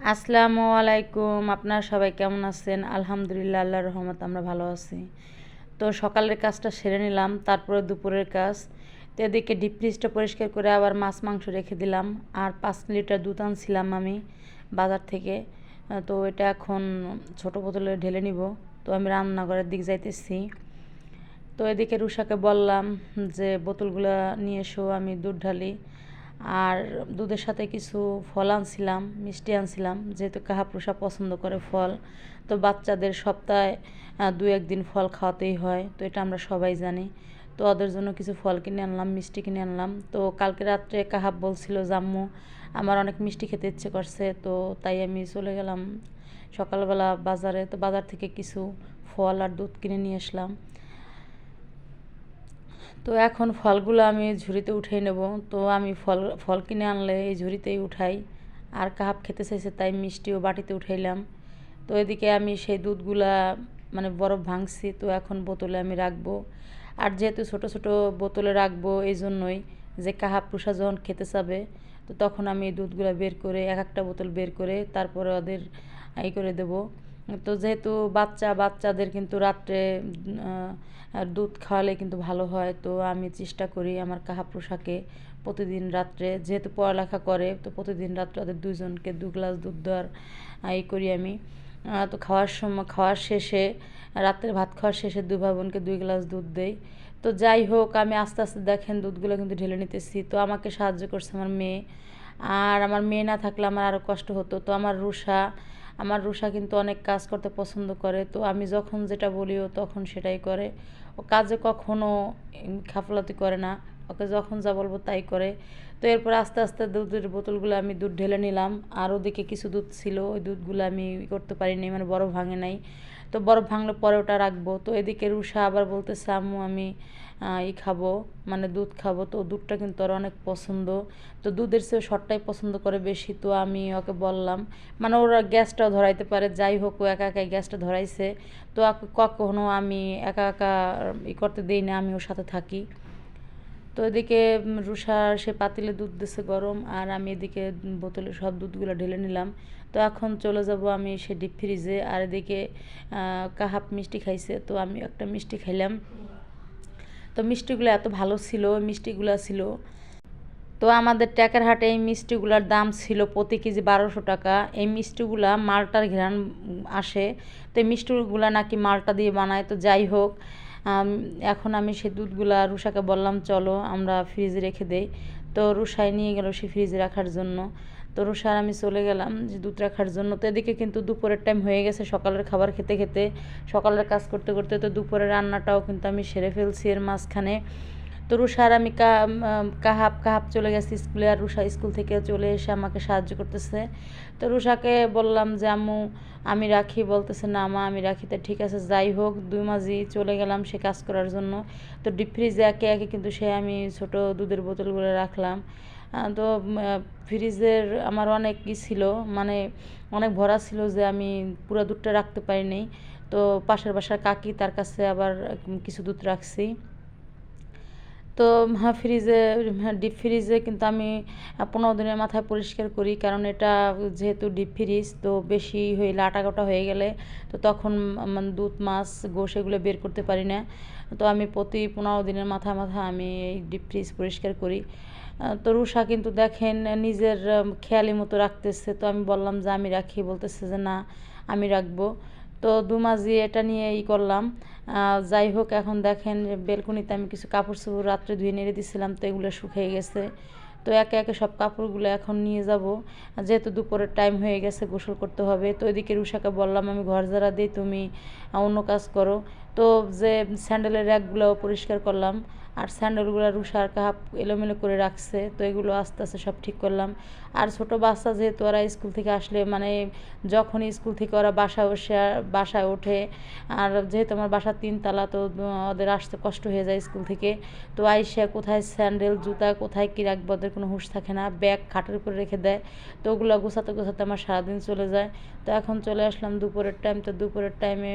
আসসালামু আলাইকুম। আপনারা সবাই কেমন আছেন? আলহামদুলিল্লাহ, আল্লাহর রহমত আমরা ভালো আছি। তো সকালের কাজটা সেরে নিলাম, তারপরে দুপুরের কাজ। তো এদিকে ডিপ ফ্রিজটা পরিষ্কার করে আবার মাছ, মাংস রেখে দিলাম। আর পাঁচ লিটার দুধ আনছিলাম আমি বাজার থেকে। তো এটা এখন ছোট বোতলে ঢেলে নিব। তো আমি রান্নাঘরের দিক যাইতেছি। তো এদিকে রুষাকে বললাম যে, বোতলগুলো নিয়ে এসো, আমি দুধ ঢালি। আর দুধের সাথে কিছু ফল আনছিলাম, মিষ্টি আনছিলাম, যেহেতু কাহাপ্রসা পছন্দ করে ফল। তো বাচ্চাদের সপ্তাহে দু একদিন ফল খাওয়াতেই হয়, তো এটা আমরা সবাই জানি। তো ওদের জন্য কিছু ফল কিনে আনলাম, মিষ্টি কিনে আনলাম। তো কালকে রাত্রে কাহাব বলছিল, জাম্মু, আমার অনেক মিষ্টি খেতে ইচ্ছে করছে। তো তাই আমি চলে গেলাম সকালবেলা বাজারে। তো বাজার থেকে কিছু ফল আর দুধ কিনে নিয়ে আসলাম। তো এখন ফলগুলো আমি ঝুড়িতে উঠিয়ে নেব। তো আমি ফল ফল কিনে আনলে এই ঝুড়িতেই উঠাই। আর কাহাপ খেতে চাইছে তাই মিষ্টিও বাটিতে উঠাইলাম। তো এদিকে আমি সেই দুধগুলা মানে বরফ ভাঙছি, তো এখন বোতলে আমি রাখব। আর যেহেতু ছোট ছোট বোতলে রাখব এই জন্যই যে কাহাব পুষা যখন খেতে চাবে, তো তখন আমি এই দুধগুলো বের করে, এক একটা বোতল বের করে তারপরে ওদের ই করে দেবো। তো যেহেতু বাচ্চা, বাচ্চাদের কিন্তু রাত্রে দুধ খাওয়ালে কিন্তু ভালো হয়, তো আমি চেষ্টা করি আমার কাহা পোশাকে প্রতিদিন রাত্রে, যেহেতু পড়ালেখা করে, তো প্রতিদিন রাত্রে ওদের দুজনকে দু গ্লাস দুধ দেওয়ার ই করি আমি। তো খাওয়ার সময়, খাওয়ার শেষে, রাত্রে ভাত খাওয়ার শেষে দুই ভাই বোনকে দুই গ্লাস দুধ দেই। তো যাই হোক, আমি আস্তে আস্তে দেখেন দুধগুলো কিন্তু ঢেলে নিতেছি। তো আমাকে সাহায্য করছে আমার মেয়ে। আর আমার মেয়ে না থাকলে আমার আরও কষ্ট হতো। তো আমার রুষা আমার রুষা কিন্তু অনেক কাজ করতে পছন্দ করে, তো আমি যখন যেটা বলি ও তখন সেটাই করে। ও কাজে কখনো খাফলাতি করে না, ওকে যখন যা বলব তাই করে। তো এরপর আস্তে আস্তে দুধের বোতলগুলো আমি দুধ ঢেলে নিলাম, আর ওদিকে কিছু দুধ ছিল, ওই দুধগুলো আমি করতে পারিনি মানে বড় ভাঙে নাই। তো বরফ ভাঙলে পরে ওটা রাখব। তো এদিকে রুষা আবার বলতেছে, আম্মু, আমি ই খাব মানে দুধ খাব। তো দুধটা কিন্তু ওর অনেক পছন্দ। তো দুধের চেয়ে শর্টটাই পছন্দ করে বেশি। তো আমি ওকে বললাম মানে ওরা গ্যাসটাও ধরাইতে পারে, যাই হোক, ও একা একাই গ্যাসটা ধরাইছে। তো কখনো আমি একা একা ই করতে দিই না, আমি ওর সাথে থাকি। তো এদিকে রুষা, সে পাতিলে দুধ দিছে গরম, আর আমি এদিকে বোতলে সব দুধগুলো ঢেলে নিলাম। তো এখন চলে যাব আমি সে ডিপ ফ্রিজে আর এদিকে কাহাপ মিষ্টি খাইছে, তো আমি একটা মিষ্টি খাইলাম। তো মিষ্টিগুলো এত ভালো ছিল, মিষ্টিগুলো ছিল। তো আমাদের ট্যাকের হাটে এই মিষ্টিগুলোর দাম ছিল প্রতি কেজি বারোশো টাকা। এই মিষ্টিগুলা মালটার ঘেরান আসে। তো এই মিষ্টিগুলো নাকি মালটা দিয়ে বানায়, তো যাই হোক এখন আমি সে দুধগুলা রুষাকে বললাম, চলো আমরা ফ্রিজে রেখে দেই। তো রুষায় নিয়ে গেল সে ফ্রিজে রাখার জন্য। তো রুষার আমি চলে গেলাম যে দুধ রাখার জন্য। তো এদিকে কিন্তু দুপুরের টাইম হয়ে গেছে, সকালের খাবার খেতে খেতে। সকালের কাজ করতে করতে তো দুপুরের রান্নাটাও কিন্তু আমি সেরে ফেলছি এর মাঝখানে। তো রুষার আমি কাহাপ কাহাপ চলে গেছি স্কুলে আর রুষা স্কুল থেকে চলে এসে আমাকে সাহায্য করতেছে। তো রুষাকে বললাম যে, আম্মু, আমি রাখি। বলতেছে, না মা, আমি রাখি। তো ঠিক আছে, যাই হোক, দুই মাঝি চলে গেলাম সে কাজ করার জন্য। তো ডিপ ফ্রিজে একে একে কিন্তু সে আমি ছোট দুধের বোতলগুলো রাখলাম। তো ফ্রিজের আমার অনেক ই ছিল মানে অনেক ভরা ছিল যে, আমি পুরো দুধটা রাখতে পারিনি। তো পাশের বাসার কাকি তার কাছে আবার কিছু দুধ রাখছি। তো ফ্রিজে ডিপ ফ্রিজে কিন্তু আমি পনেরো দিনের মাথায় পরিষ্কার করি। কারণ এটা যেহেতু ডিপ ফ্রিজ তো বেশি হয়ে লাটা গোটা হয়ে গেলে তো তখন মানে দুধ, মাছ, গোশ এগুলো বের করতে পারি না। তো আমি প্রতি পনেরো দিনের মাথা মাথা আমি এই ডিপ ফ্রিজ পরিষ্কার করি। তো রুষা কিন্তু দেখেন নিজের খেয়ালি মতো রাখতেছে। তো আমি বললাম যে, আমি রাখি। বলতেছে যে, না, আমি রাখব। তো দু মাঝি এটা নিয়ে ই করলাম। যাই হোক, এখন দেখেন বেলকুনিতে আমি কিছু কাপড় চোপড় রাত্রে ধুয়ে নেড়ে দিছিলাম, তো এগুলো শুকিয়ে গেছে। তো একে একে সব কাপড়গুলো এখন নিয়ে যাব। যেহেতু দুপুরের টাইম হয়ে গেছে, গোসল করতে হবে। তো এদিকে রুষাকে বললাম, আমি ঘর ঝাড়া দিই, তুমি অন্য কাজ করো। তো যে স্যান্ডেলের র্যাকগুলো পরিষ্কার করলাম। আর স্যান্ডেলগুলো রুষার কাপ এলোমেলো করে রাখছে, তো এগুলো আস্তে আস্তে সব ঠিক করলাম। আর ছোট বাচ্চা যেহেতু ওরা স্কুল থেকে আসলে মানে যখনই স্কুল থেকে ওরা বাসায় বসে, বাসায় ওঠে, আর যেহেতু আমার বাসা তিনতলা, তো ওদের আসতে কষ্ট হয়ে যায় স্কুল থেকে। তো আইসা কোথায় স্যান্ডেল, জুতা, কোথায় কী রাখব, ওদের কোনো হুঁশ থাকে না, ব্যাগ খাটের উপরে রেখে দেয়। তো ওগুলো গোছাতে গোছাতে আমার সারাদিন চলে যায়। তো এখন চলে আসলাম দুপুরের টাইম তো দুপুরের টাইমে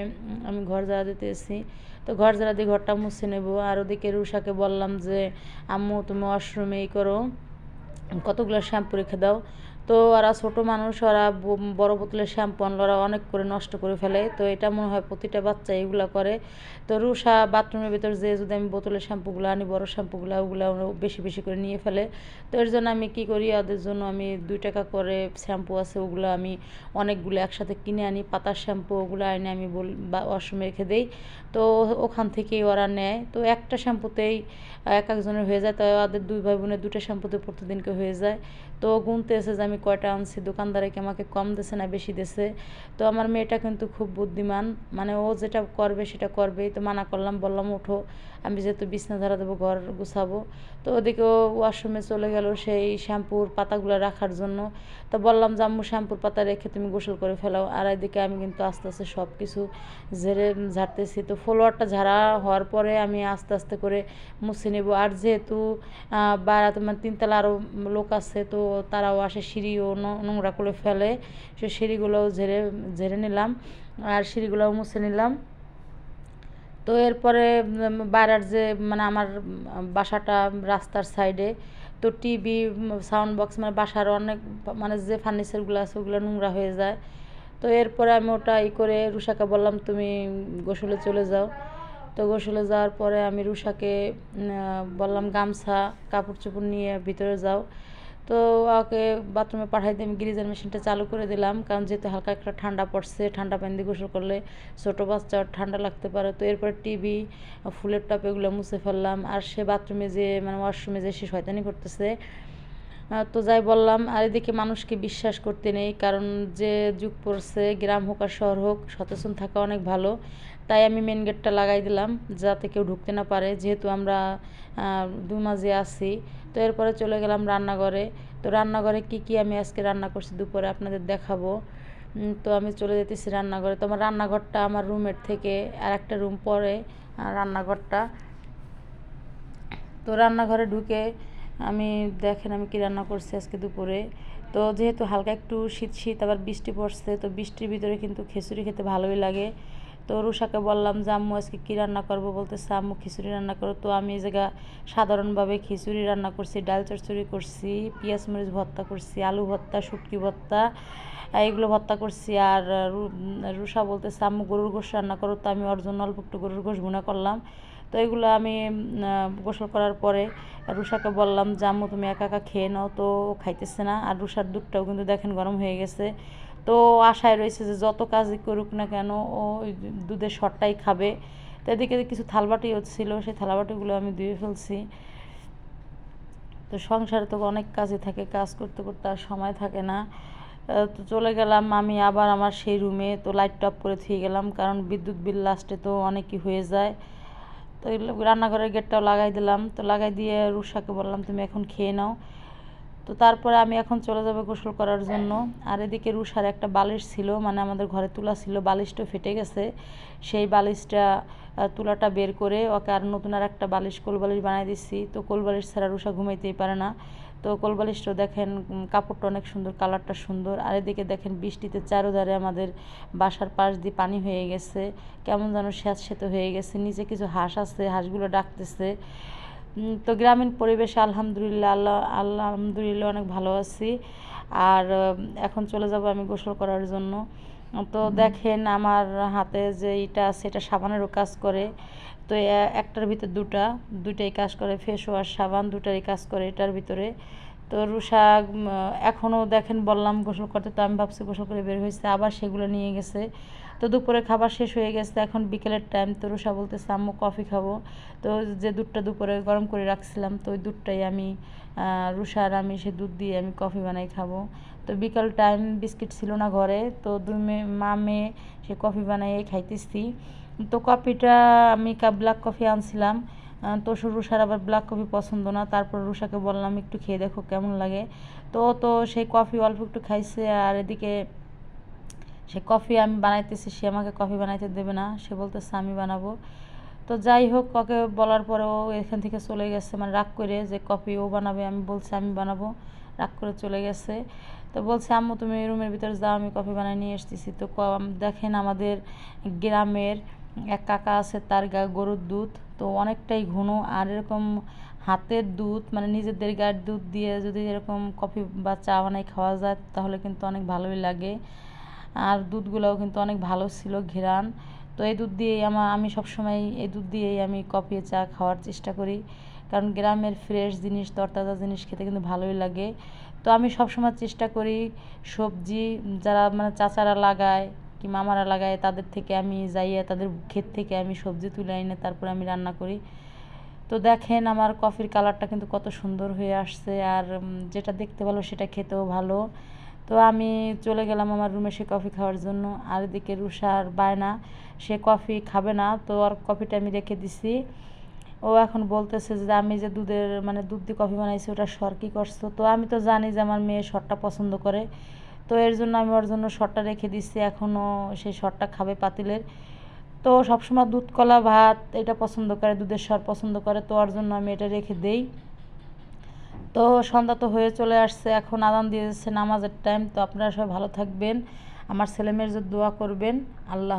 আমি ঘর যাওয়া দিতে এসেছি তো ঘর যারা দিয়ে ঘরটা মুছে নেব, আর ওদিকে রুষাকে বললাম যে আম্মু তুমি এই করো। কতগুলো শ্যাম্পু রেখে দাও। তো ওরা ছোটো মানুষ, ওরা বড় বোতলের শ্যাম্পু আনলে ওরা অনেক করে নষ্ট করে ফেলে। তো এটা মনে হয় প্রতিটা বাচ্চা এগুলো করে। তো রুষা বাথরুমের ভিতর যে যদি আমি বোতলের শ্যাম্পুগুলো আনি, বড় শ্যাম্পুগুলো, ওগুলো বেশি বেশি করে নিয়ে ফেলে। তো এর জন্য আমি কি করি, ওদের জন্য আমি দুই টাকা করে শ্যাম্পু আছে, ওগুলো আমি অনেকগুলো একসাথে কিনে আনি, পাতার শ্যাম্পু ওগুলো এনে আমি বল, বা ওয়াশরুমে রেখে দিই। তো ওখান থেকেই ওরা নেয়। তো একটা শ্যাম্পুতেই এক একজনের হয়ে যায়। তো ওদের দুই ভাই বোনের দুটো শ্যাম্পুতে প্রতিদিনকে হয়ে যায়। তো গুনতে এসে যে আমি কয়টা আনছি, দোকানদারে কি আমাকে কম দিছে না বেশি দিছে? তো আমার মেয়েটা কিন্তু খুব বুদ্ধিমান মানে ও যেটা করবে সেটা করবেই। তো মানা করলাম, বললাম, ওঠো, আমি যেহেতু বিছনা ধরা দেবো, ঘর গুছাবো। তো ওদিকে ওয়াশরুমে চলে গেল সেই শ্যাম্পুর পাতাগুলো রাখার জন্য। তো বললাম যে, আম্মু, শ্যাম্পুর পাতা রেখে তুমি গোসল করে ফেলাও। আর এদিকে আমি কিন্তু আস্তে আস্তে সব কিছু ঝেড়ে ঝাড়তেছি। তো ফলোয়ারটা ঝাড়া হওয়ার পরে আমি আস্তে আস্তে করে মুছে নেব। আর যেহেতু বাড়া তোমার তিনতলা আরও লোক আছে, তো তারাও আসে, সিঁড়িও নোংরা করে ফেলে। সে সিঁড়িগুলোও ঝেড়ে ঝেড়ে নিলাম আর সিঁড়িগুলোও মুছে নিলাম। তো এরপরে বাইরের যে মানে আমার বাসাটা রাস্তার সাইডে, তো টিভি, সাউন্ড বক্স মানে বাসার অনেক মানে যে ফার্নিচারগুলো আছে, ওগুলো নোংরা হয়ে যায়। তো এরপরে আমি ওটা ই করে রুষাকে বললাম, তুমি গোসলে চলে যাও। তো গোসলে যাওয়ার পরে আমি রুষাকে বললাম, গামছা কাপড় চোপড় নিয়ে ভিতরে যাও। তো ওকে বাথরুমে পাঠাই দিয়ে আমি গিরিজার মেশিনটা চালু করে দিলাম, কারণ যেহেতু হালকা একটা ঠান্ডা পড়ছে, ঠান্ডা পানি দিয়ে গোসল করলে ছোটো বাচ্চা ঠান্ডা লাগতে পারে। তো এরপর টিভি, ফুলের টপ এগুলো মুছে ফেললাম, আর সে বাথরুমে যে মানে ওয়াশরুমে যে সে শয়তানি করতেছে তো যাই বললাম, আর এদিকে মানুষকে বিশ্বাস করতে নেই, কারণ যে যুগ পড়ছে, গ্রাম হোক আর শহর হোক, সচেতন থাকা অনেক ভালো। তাই আমি মেন গেটটা লাগাই দিলাম, যাতে কেউ ঢুকতে না পারে। যেহেতু আমরা দু মাঝে আছি, তো এরপরে চলে গেলাম রান্নাঘরে। তো রান্নাঘরে কি কি আমি আজকে রান্না করছি দুপুরে আপনাদের দেখাবো। তো আমি চলে যেতেছি রান্নাঘরে। তো আমার রান্নাঘরটা আমার রুমের থেকে আর একটা রুম পরে রান্নাঘরটা। তো রান্নাঘরে ঢুকে আমি দেখেন আমি কি রান্না করছি আজকে দুপুরে। তো যেহেতু হালকা একটু শীত শীত, আবার বৃষ্টি পড়ছে, তো বৃষ্টির ভিতরে কিন্তু খিচুড়ি খেতে ভালোই লাগে। তো রুষাকে বললাম যে, আম্মু, আজকে কী রান্না করব? বলতেছে, আম্মু, খিচুড়ি রান্না করো। তো আমি এই জায়গা সাধারণভাবে খিচুড়ি রান্না করছি, ডাল চচ্চড়ি করছি, পেঁয়াজ মরিচ ভর্তা করছি, আলু ভর্তা, শুটকি ভর্তা এইগুলো ভর্তা করছি। আর রুষা বলতেছে, আম্মু, গরুর গোশ রান্না করো। তো আমি ওর জন্য অল্প একটু গরুর গোশ ভুনা করলাম। তো এগুলো আমি গোসল করার পরে রুষাকে বললাম যে, আম্মু, তুমি একা একা খেয়ে নাও। তো খাইতেছে না। আর রুষার দুধটাও কিন্তু দেখেন গরম হয়ে গেছে। তো আশায় রয়েছে যে যত কাজই করুক না কেন, ও ওই দুধের শটটাই খাবে। তো এদিকে কিছু থালবাটিও ছিল, সেই থালাবাটিগুলো আমি ধুয়ে ফেলছি। তো সংসারে তো অনেক কাজই থাকে, কাজ করতে করতে আর সময় থাকে না। তো চলে গেলাম আমি আবার আমার সেই রুমে, তো লাইট অফ করে থুয়ে গেলাম, কারণ বিদ্যুৎ বিল লাস্টে তো অনেকই হয়ে যায়। তো রান্নাঘরের গেটটাও লাগাই দিলাম, তো লাগাই দিয়ে রুষাকে বললাম, তুমি এখন খেয়ে নাও। তো তারপরে আমি এখন চলে যাব গোসল করার জন্য। আর এদিকে রুষার একটা বালিশ ছিল মানে আমাদের ঘরে তুলা ছিল, বালিশটা ফেটে গেছে। সেই বালিশটা তুলাটা বের করে ওকে আর নতুন আর একটা বালিশ কোল বালিশ বানিয়ে দিচ্ছি। তো কোল বালিশ ছাড়া রুষা ঘুমাইতেই পারে না। তো কোল বালিশটাও দেখেন কাপড়টা অনেক সুন্দর, কালারটা সুন্দর। আর এদিকে দেখেন, বৃষ্টিতে চারোধারে আমাদের বাসার পাশ দিয়ে পানি হয়ে গেছে। কেমন যেন স্যাঁতস্যাঁতে হয়ে গেছে। নিচে কিছু হাঁস আছে, হাঁসগুলো ডাকতেছে। তো গ্রামীণ পরিবেশে আলহামদুলিল্লাহ আল্লাহ আলহামদুলিল্লাহ অনেক ভালো আছি। আর এখন চলে যাব আমি গোসল করার জন্য। তো দেখেন আমার হাতে যে এটা আছে এটা সাবানেরও কাজ করে। তো একটার ভিতরে দুটা দুটাই কাজ করে ফেস ওয়াশ সাবান দুটারই কাজ করে এটার ভিতরে। তো রুষা এখনও দেখেন বললাম গোসল করতে, তো আমি ভাবছি গোসল করে বের হয়েছে, আবার সেগুলো নিয়ে গেছে। তো দুপুরে খাবার শেষ হয়ে গেছে, এখন বিকেলের টাইম তো রুষা বলতেছে, আম্মু, কফি খাব। তো যে দুধটা দুপুরে গরম করে রাখছিলাম, তো ওই দুধটাই আমি রুষার আমি সে দুধ দিয়ে আমি কফি বানাই খাব। তো বিকাল টাইম বিস্কিট ছিল না ঘরে, তো দুই মেয়ে মা মেয়ে, সে কফি বানাইয়ে খাইতেছি। তো কফিটা আমি ব্ল্যাক কফি আনছিলাম। তো রুষার আবার ব্ল্যাক কফি পছন্দ না, তারপর রুষাকে বললাম, একটু খেয়ে দেখো কেমন লাগে। তো তো সেই কফি অল্প একটু খাইছে, আর এদিকে সে কফি আমি বানাইতেছি, সে আমাকে কফি বানাইতে দেবে না, সে বলতেছে, আমি বানাবো। তো যাই হোক, ওকে বলার পরে ও এখান থেকে চলে গেছে মানে রাগ করে যে কফি ও বানাবে, আমি বলছি, আমি বানাবো। রাগ করে চলে গেছে। তো বলছে, আম্মু, তুমি রুমের ভিতরে যাও, আমি কফি বানিয়ে নিয়ে এসতেছি তো দেখেন আমাদের গ্রামের এক কাকা আছে, তার গা গরুর দুধ, তো অনেকটাই ঘন আর এরকম হাতের দুধ মানে নিজেদের গায়ের দুধ দিয়ে যদি এরকম কফি বা চা বানাই খাওয়া যায়, তাহলে কিন্তু অনেক ভালোই লাগে। আর দুধগুলোও কিন্তু অনেক ভালো ছিল, ঘেরান। তো এই দুধ দিয়েই আমার আমি সবসময় এই দুধ দিয়েই আমি কফি চা খাওয়ার চেষ্টা করি। কারণ গ্রামের ফ্রেশ জিনিস, তরতাজা জিনিস খেতে কিন্তু ভালোই লাগে। তো আমি সবসময় চেষ্টা করি সবজি, যারা মানে চাচারা লাগায় কি মামারা লাগায়, তাদের থেকে আমি যাইয়ে, তাদের ক্ষেত থেকে আমি সবজি তুলে এনে তারপরে আমি রান্না করি। তো দেখেন আমার কফির কালারটা কিন্তু কত সুন্দর হয়ে আসছে আর যেটা দেখতে ভালো সেটা খেতেও ভালো। তো আমি চলে গেলাম আমার রুমে সে কফি খাওয়ার জন্য। আর এদিকে রুষার বায়না, সে কফি খাবে না, তো আর কফিটা আমি রেখে দিছি। ও এখন বলতেছে যে আমি যে দুধের মানে দুধ দিয়ে কফি বানাইছি, ওটা সর কী করছ? তো আমি তো জানি যে আমার মেয়ে শরটা পছন্দ করে। তো এর জন্য আমি ওর জন্য শটটা রেখে দিচ্ছি এখনও সেই শটটা খাবে পাতিলের। তো সবসময় দুধ, কলা, ভাত এটা পছন্দ করে, দুধের স্বর পছন্দ করে, তো ওর জন্য আমি এটা রেখে দেই। তো সন্ধ্যা তো হয়ে চলে আসছে, এখন আদান দিয়ে যাচ্ছে নামাজের টাইম তো আপনারা সবাই ভালো থাকবেন। আমার ছেলেমেয়ের যে দোয়া করবেন। আল্লাহ